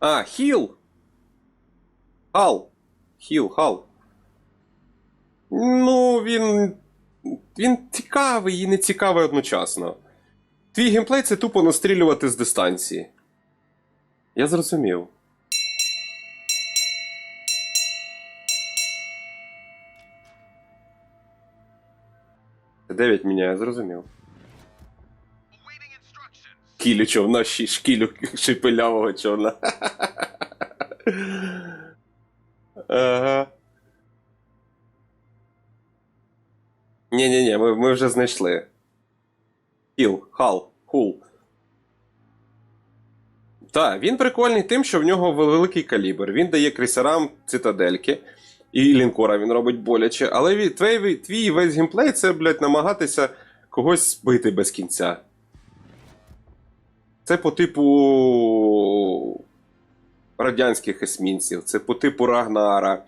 А, хіл. Хал. Хіл, хал. Ну, він. Він цікавий і не цікавий одночасно. Твій геймплей це тупо настрілювати з дистанції. Я зрозумів. 9 міняє, зрозумів. Кілю човна, шкілю шипелявого човна. Ага. Ні-ні-ні, ми, ми вже знайшли. Хіл, хал, хул. Так, він прикольний тим, що в нього великий калібр. Він дає крейсерам цитадельки. І лінкора він робить боляче. Але твій, твій весь геймплей це, блядь, намагатися когось збити без кінця. Це по типу радянських есмінців, це по типу Рагнара.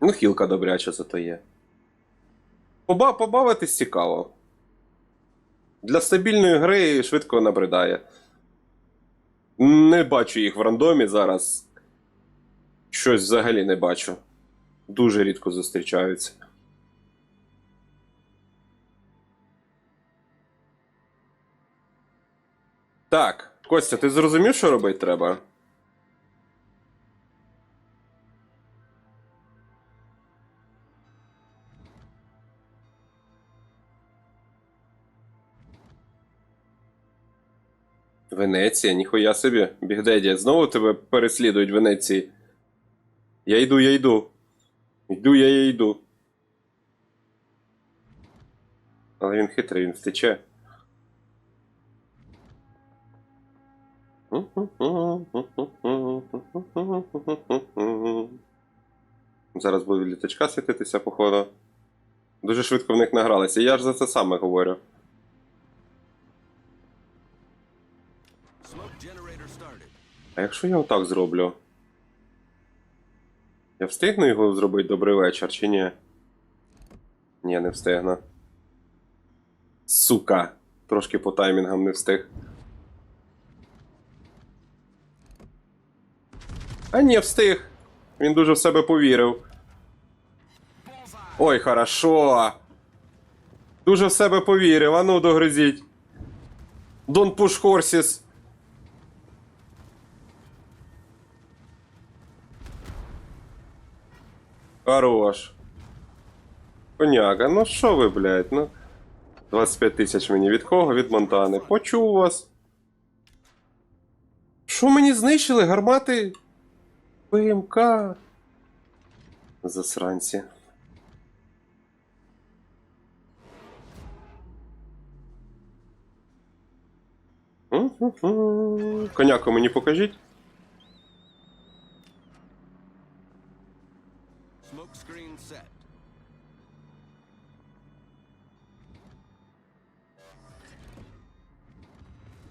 Ну, хілка добряча зато є. Поба- побавитись цікаво. Для стабільної гри швидко набридає. Не бачу їх в рандомі зараз. Щось взагалі не бачу. Дуже рідко зустрічаються. Так, Костя, ти зрозумів, що робити треба? Венеція, ніхуя собі. Бігдеді, знову тебе переслідують в Венеції. Я йду, я йду. Йду, я, я йду. Але він хитрий, він втече. Зараз буде літачка світитися, походу. Дуже швидко в них награлися. Я ж за це саме говорю. А якщо я отак зроблю? Я встигну його зробити добрий вечір чи ні? Ні, не встигну. Сука! Трошки по таймінгам не встиг. А ні, встиг. Він дуже в себе повірив. Ой, хорошо. Дуже в себе повірив. Ану, догризіть. Don't push horses. Хорош. Коняка, ну що ви, блядь, ну. 25 тисяч мені від кого? Від Монтани. Почув вас. Що мені знищили? Гармати? ПМК. Засранці. Коняку мені покажіть.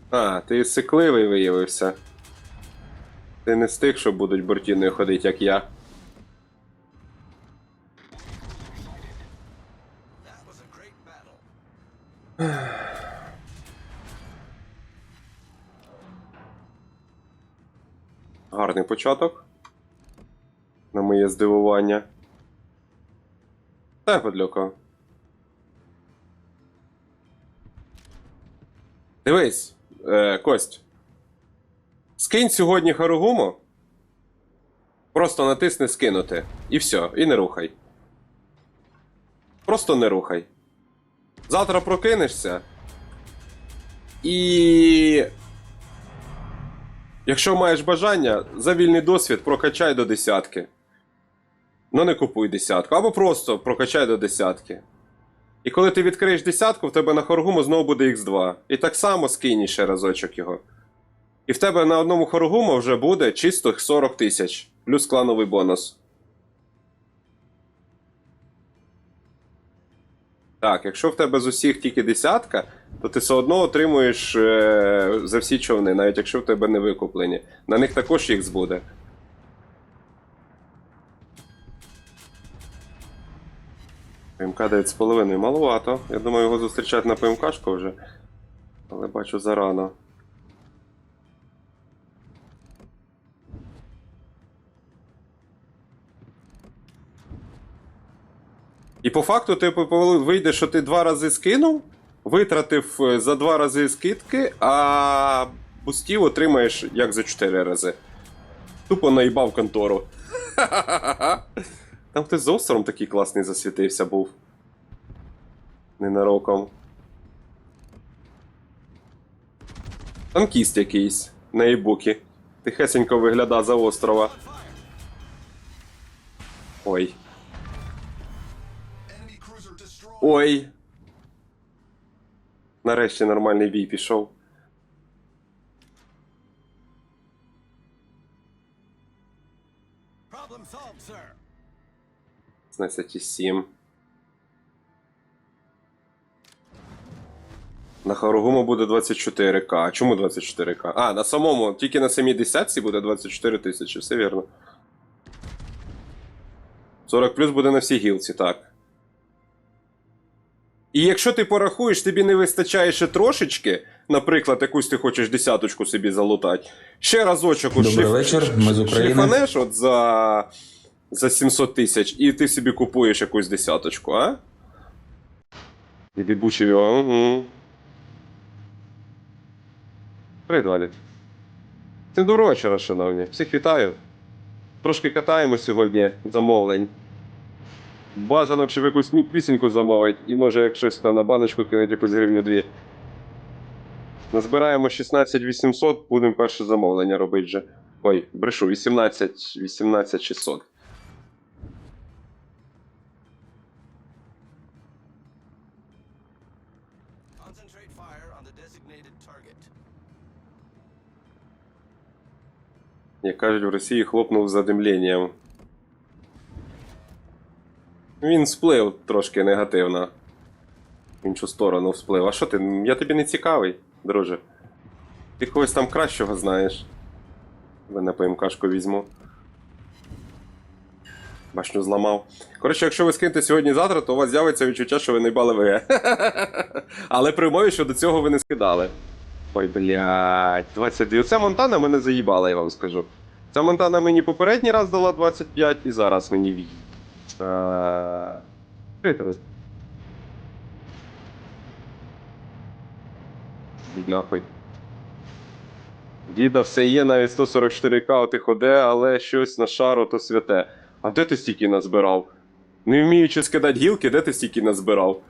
А, ти сикливий виявився. Ти не з тих, що будуть бортіною ходити, як я. Гарний початок. На моє здивування. Та подлюка. Дивись, е, Кость. Скинь сьогодні Харугуму. Просто натисни скинути. І все, і не рухай. Просто не рухай. Завтра прокинешся. І. Якщо маєш бажання, за вільний досвід прокачай до десятки. Ну не купуй десятку. Або просто прокачай до десятки. І коли ти відкриєш десятку, в тебе на хоргуму знову буде Х2. І так само скинь ще разочок його. І в тебе на одному хоргуму вже буде чисто 40 тисяч, плюс клановий бонус. Так, якщо в тебе з усіх тільки десятка, то ти все одно отримуєш е, за всі човни, навіть якщо в тебе не викуплені. На них також Х буде. ПМК 9,5 маловато. Я думаю, його зустрічати на ПМКшку вже. Але бачу зарано. По факту ти вийде, що ти два рази скинув, витратив е, за два рази скидки, а бустів отримаєш як за чотири рази. Тупо наїбав контору. Там хтось з остром такий класний засвітився був. Ненароком. Танкіст якийсь на ібукі. Тихесенько вигляда за острова. Ой. Ой. Нарешті нормальний бій пішов. Problem solved, sir. 16,7. На Харугуму буде 24к. А чому 24к? А, на самому, тільки на самій десятці буде 24 тисячі, все вірно. 40 плюс буде на всій гілці, так. І якщо ти порахуєш, тобі не вистачає ще трошечки, наприклад, якусь ти хочеш десяточку собі залутати, ще разочок от Добрий вечір, ми з України. шліфанеш от за, за 700 тисяч, і ти собі купуєш якусь десяточку, а? І відбучив його. Угу. Привіт, Валі. Всім доброго вечора, шановні. Всіх вітаю. Трошки катаємо сьогодні замовлень. Бажано, щоб якусь пісеньку замовить, і може як щось там на баночку кинуть якусь гривню дві. Назбираємо 16 800, будемо перше замовлення робити вже. Ой, брешу, 18, 18 600. Concentrate fire on the designated target. Як кажуть, в Росії хлопнув задимленням. Він сплив трошки негативно. В іншу сторону всплив. А що ти? Я тобі не цікавий, друже. Ти когось там кращого знаєш. Ви на ПМКшку візьму. Башню зламав. Коротше, якщо ви скинете сьогодні-завтра, то у вас з'явиться відчуття, що ви не бали ВГ. Але при умові, що до цього ви не скидали. Ой, блядь, 22. Ця Монтана мене заїбала, я вам скажу. Ця Монтана мені попередній раз дала 25 і зараз мені вій. Е, Чуєте ви? Нахуй. Діда все є, навіть 144к ти ходе, але щось на шару то святе. А де ти стільки назбирав? Не вміючи скидати гілки, де ти стільки назбирав?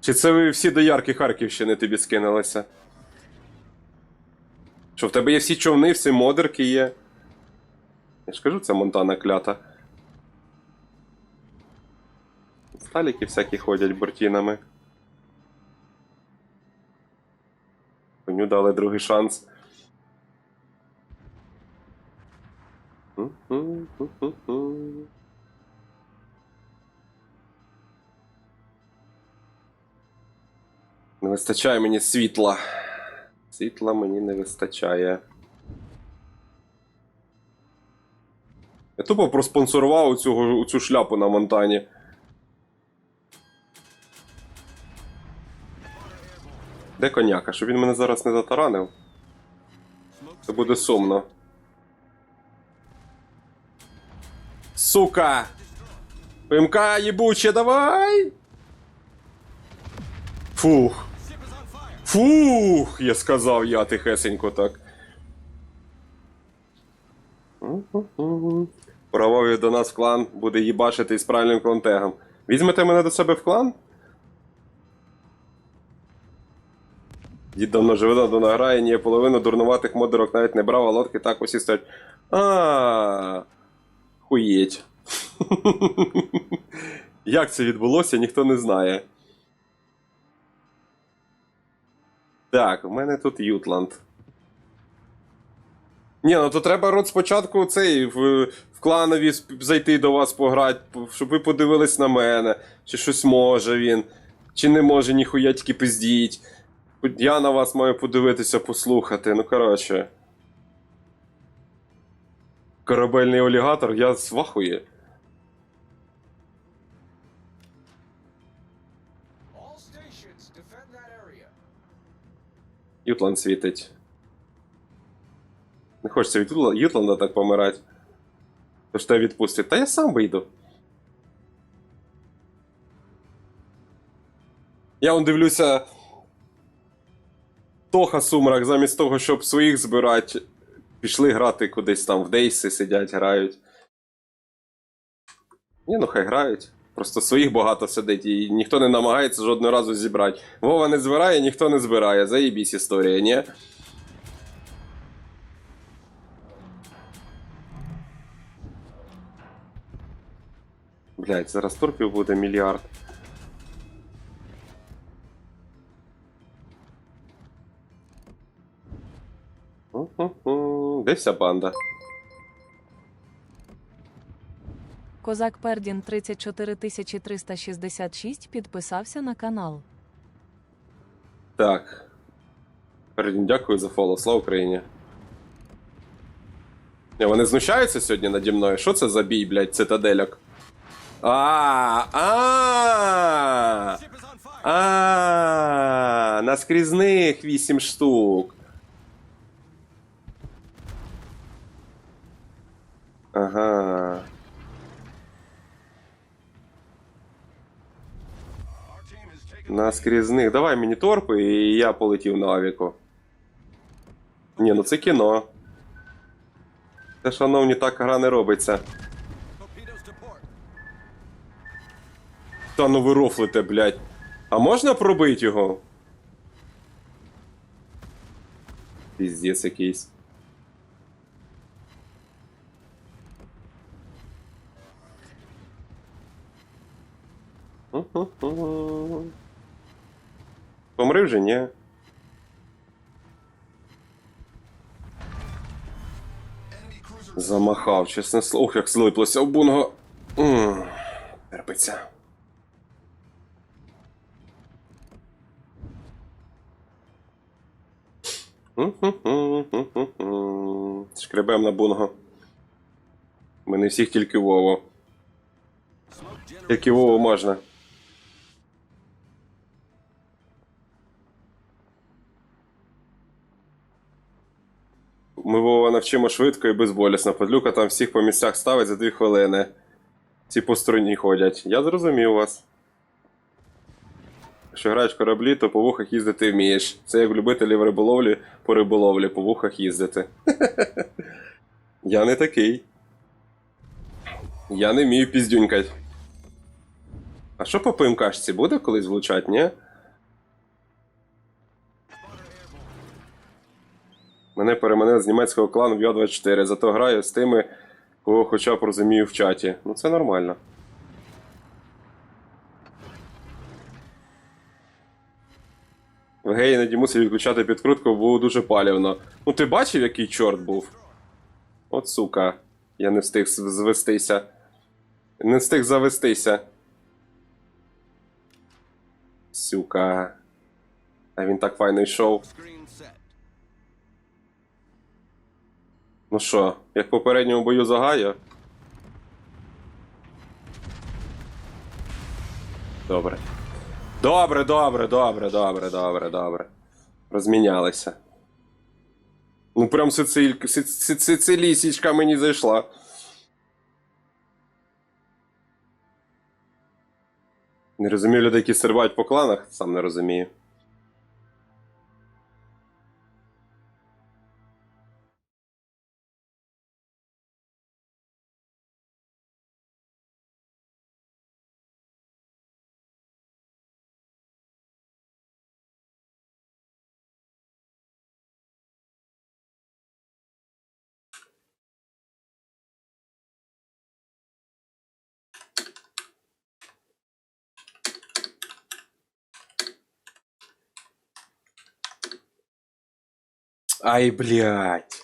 Чи це ви всі доярки Харківщини тобі скинулися? Що в тебе є всі човни, всі модерки є? Я ж кажу, це Монтана клята. Сталіки всякі ходять бортінами. Коню дали другий шанс. Не вистачає мені світла. Світла мені не вистачає. Я тупо проспонсорував цю, цю шляпу на Монтані. Де коняка? Щоб він мене зараз не затаранив. Це буде сумно. Сука! ПМК єбуче, давай! Фух. Фух, я сказав я тихесенько так. Прововів до нас в клан, буде їбашити з правильним клантегом. Візьмете мене до себе в клан? Дід давно живе, давно грає, ні, половину дурнуватих модерок навіть не брав, а лодки так усі стоять. А. Хуєть. Як це відбулося, ніхто не знає. Так, у мене тут Ютланд. Ні, ну то треба рот спочатку цей в, в кланові зайти до вас пограти, щоб ви подивились на мене, чи щось може він, чи не може ніхуя тільки пиздіть. Я на вас маю подивитися, послухати. Ну коротше. Корабельний олігатор, я свахує. All stations. Ютланд світить. Не хочеться від Ютланда так помирати. Тож тебе відпустять. Та я сам вийду. Я он дивлюся. Тоха Сумрак, замість того, щоб своїх збирати, пішли грати кудись там в Дейси, сидять, грають. Ні, ну хай грають. Просто своїх багато сидить і ніхто не намагається жодного разу зібрати. Вова не збирає, ніхто не збирає. Заїбісь історія, ні? Блять, зараз торпів буде мільярд. Де вся банда? Козак Пердін 34366 підписався на канал. Так. Передім дякую за фоло. Слава Україні. Ні, вони знущаються сьогодні наді мною. Що це за бій, блядь, цитадельок? А, а, а, на скрізних 8 штук. Ага. На скрізних. Давай мені торпи, і я полетів на авіку. Ні, ну це кіно. Це, шановні, так гра не робиться. Та ну ви рофлите, блядь. А можна пробити його? Піздець якийсь. Помри вже, ні? Замахав, чесне слово. Як слиплося в бунго. Терпиться. Шкребем на бунго. Ми не всіх тільки generator. Тільки Вову можна. Ми Вова навчимо швидко і безболісно. Подлюка там всіх по місцях ставить за дві хвилини. Ці по стороні ходять. Я зрозумів вас. Якщо граєш кораблі, то по вухах їздити вмієш. Це як любителів риболовлі по риболовлі, по вухах їздити. Я не такий. Я не вмію піздюнькать. А що по ПМКшці буде колись влучать, ні? Мене переманили з німецького клану в Йо-24, зато граю з тими, кого хоча б розумію в чаті. Ну це нормально. В геї іноді мусив відключати підкрутку, було дуже палівно. Ну ти бачив, який чорт був? От сука. Я не встиг звестися. Не встиг завестися. Сюка. А він так файно йшов. Ну що, як в попередньому бою за Гайо? Добре. Добре, добре, добре, добре, добре, добре. Розмінялися. Ну прям сициль... си- си- сицилісічка мені зайшла. Не розумію людей, які сервають по кланах, сам не розумію. Ай, блядь.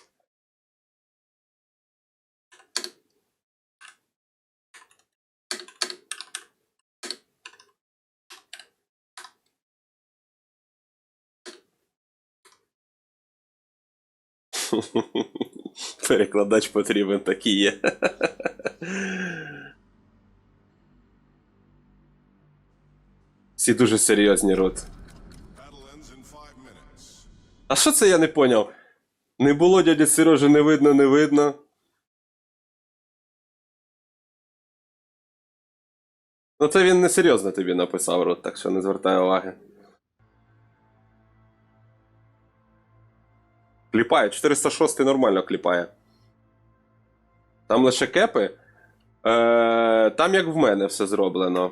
Перекладач потрібен такий є. Всі дуже серйозні рот. А що це я не поняв? Не було дяді Сережі, не видно, не видно. Ну це він несерйозно тобі написав рот, так що не звертай уваги. Кліпає, 406 нормально кліпає. Там лише кепи. Е, Там як в мене все зроблено.